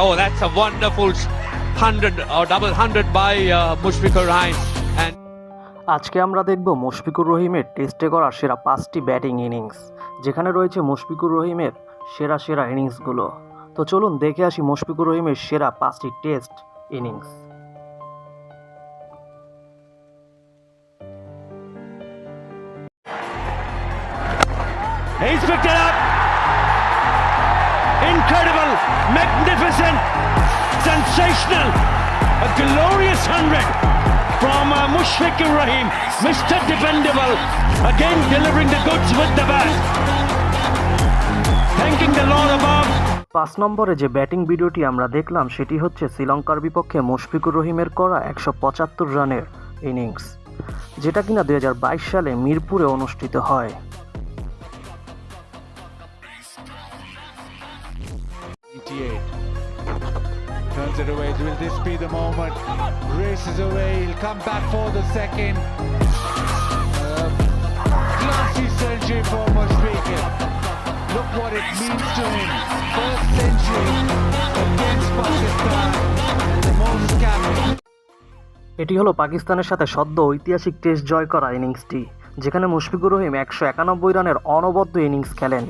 Oh, that's a wonderful hundred or double hundred by uh, Mushfiqur Rahim. And আজকে আমরা দেখব মুশফিকুর রহিমের টেস্টে করা সেরা পাঁচটি ব্যাটিং ইনিংস যেখানে রয়েছে মুশফিকুর রহিমের সেরা সেরা ইনিংসগুলো তো চলুন দেখে আসি মুশফিকুর রহিমের সেরা পাঁচটি test innings He's picked it up. Incredible, magnificent, sensational. A glorious hundred from uh, Mushfiqur Rahim, Mr. Dependable. Again delivering the goods with the bat. Thanking the Lord above. পাঁচ নম্বরে যে ব্যাটিং ভিডিওটি আমরা দেখলাম সেটি হচ্ছে শ্রীলঙ্কার বিপক্ষে মুশফিকুর রহিমের করা একশো পঁচাত্তর রানের ইনিংস যেটা কিনা দুই হাজার বাইশ সালে মিরপুরে অনুষ্ঠিত হয় 98. Turns it away. Will this be the moment? Races away. He'll come back for the second. Um, classy century for Mushfiqur. Look what it means to him. First century against Pakistan. Most captain. এটি হলো পাকিস্তানের সাথে সদ্য ঐতিহাসিক test জয় করা ইনিংসটি যেখানে মুশফিকুর রহিম একশো একানব্বই রানের অনবদ্য ইনিংস খেলেন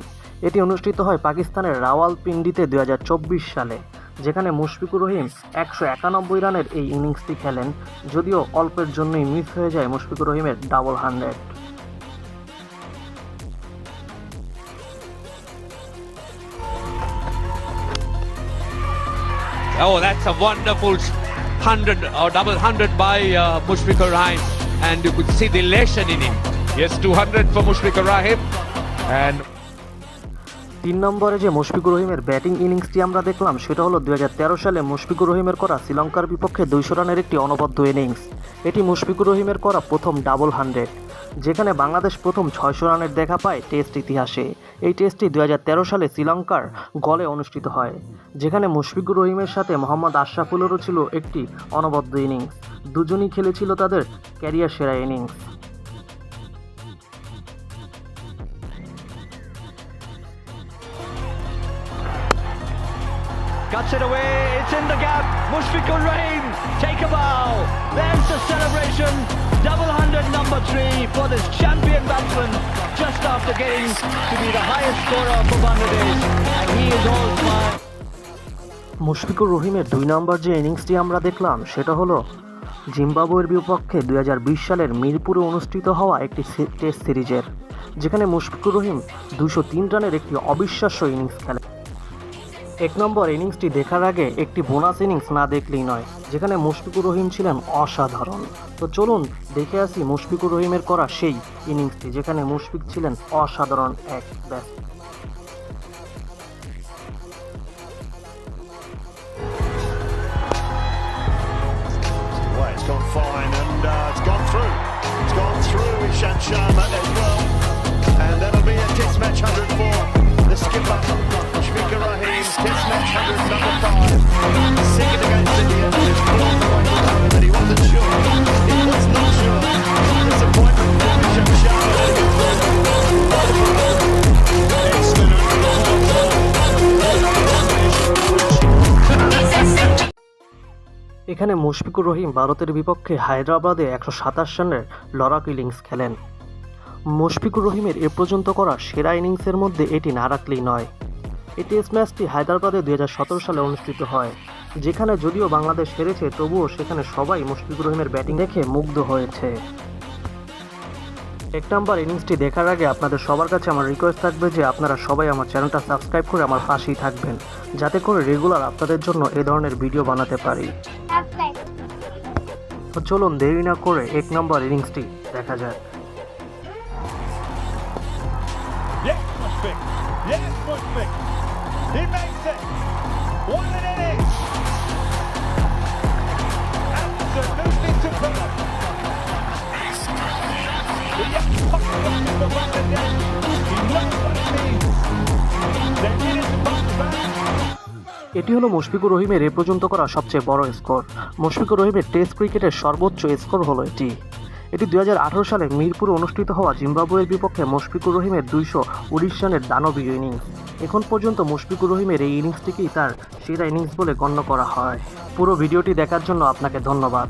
এটি অনুষ্ঠিত হয় পাকিস্তানের রাওয়ালপিন্ডিতে দু হাজার চব্বিশ সালে যেখানে মুশফিকুর রহিম একশো একানব্বই রানের এই ইনিংসটি খেলেন যদিও অল্পের জন্যই মিস হয়ে যায় মুশফিকুর রহিমের double hundred oh, that's a wonderful hundred or double hundred by uh, Mushfiqur Rahim. And you could see the elation in him. Yes, 200 for Mushfiqur Rahim. And তিন নম্বরে যে মুশফিকুর রহিমের ব্যাটিং ইনিংসটি আমরা দেখলাম, সেটা হলো দু হাজার তেরো সালে মুশফিকুর রহিমের করা শ্রীলঙ্কার বিপক্ষে দুইশো রানের একটি অনবদ্য ইনিংস। এটি মুশফিকুর রহিমের করা প্রথম ডাবল হান্ড্রেড, যেখানে বাংলাদেশ প্রথম ছয়শো রানের দেখা পায় টেস্ট ইতিহাসে। এই টেস্টটি দু হাজার তেরো সালে শ্রীলঙ্কার গলে অনুষ্ঠিত হয়, যেখানে মুশফিকুর রহিমের সাথে মোহাম্মদ আশরাফুলেরও ছিল একটি অনবদ্য ইনিংস। দুজনই খেলেছিল তাদের ক্যারিয়ার সেরা innings. Cuts it away. It's in the gap. Mushfiqur Rahim. Take a bow. There's the celebration. Double hundred number three for this champion batsman. Just after getting to be the highest scorer for Bangladesh. And he is all smile. Mushfiqur রহিমের দুই নম্বর যে ইনিংসটি আমরা দেখলাম সেটা হলো জিম্বাবুয়ের বিপক্ষে দুই হাজার বিশ সালের মিরপুরে অনুষ্ঠিত হওয়া একটি টেস্ট সিরিজের যেখানে মুশফিকুর রহিম দুশো তিন রানের একটি অবিশ্বাস্য ইনিংস খেলে এক নম্বর ইনিংসটি দেখার আগে একটি বোনাস ইনিংস না দেখলেই নয় যেখানে মুশফিকুর রহিম ছিলেন অসাধারণ। তো চলুন দেখে আসি মুশফিকুর রহিমের করা সেই ইনিংসটি যেখানে মুশফিক ছিলেন অসাধারণ এক batsman gone fine and uh, it's gone through. It's gone through. With Shan Sharma এখানে মুশফিকুর রহিম ভারতের বিপক্ষে হায়দ্রাবাদে একশো সাতাশ রানের লড়াক ইনিংস খেলেন। মুশফিকুর রহিমের এ পর্যন্ত করা সেরা ইনিংসের মধ্যে এটি না রাখলেই নয়। এই টেস্ট ম্যাচটি হায়দ্রাবাদে দু হাজার সতেরো সালে অনুষ্ঠিত হয়, যেখানে যদিও বাংলাদেশ হেরেছে, তবুও সেখানে সবাই মুশফিকুর রহিমের ব্যাটিং দেখে মুগ্ধ হয়েছে। এক নাম্বার ইনিংসটি দেখার আগে আপনাদের সবার কাছে আমার রিকোয়েস্ট থাকবে যে আপনারা সবাই আমার চ্যানেলটা সাবস্ক্রাইব করে আমার পাশেই থাকবেন, যাতে করে রেগুলার আপনাদের জন্য এ ধরনের ভিডিও বানাতে পারি। তো চলুন দেরি না করে এক নম্বর ইনিংসটি দেখা যাক। Innings. Absolutely superb. এটি হলো মুশফিকুর রহিমের এ পর্যন্ত করা সবচেয়ে বড় স্কোর। মুশফিকুর রহিমের টেস্ট ক্রিকেটের সর্বোচ্চ স্কোর হলো এটি। এটি দু হাজার আঠেরো সালে মিরপুরে অনুষ্ঠিত হওয়া জিম্বাবুয়ের বিপক্ষে মুশফিকুর রহিমের দুইশো উনিশ রানের দানবীয় ইনিংস। এখন পর্যন্ত মুশফিকুর রহিমের এই ইনিংসটিকেই তার সেরা ইনিংস বলে গণ্য করা হয়। পুরো ভিডিওটি দেখার জন্য আপনাকে ধন্যবাদ।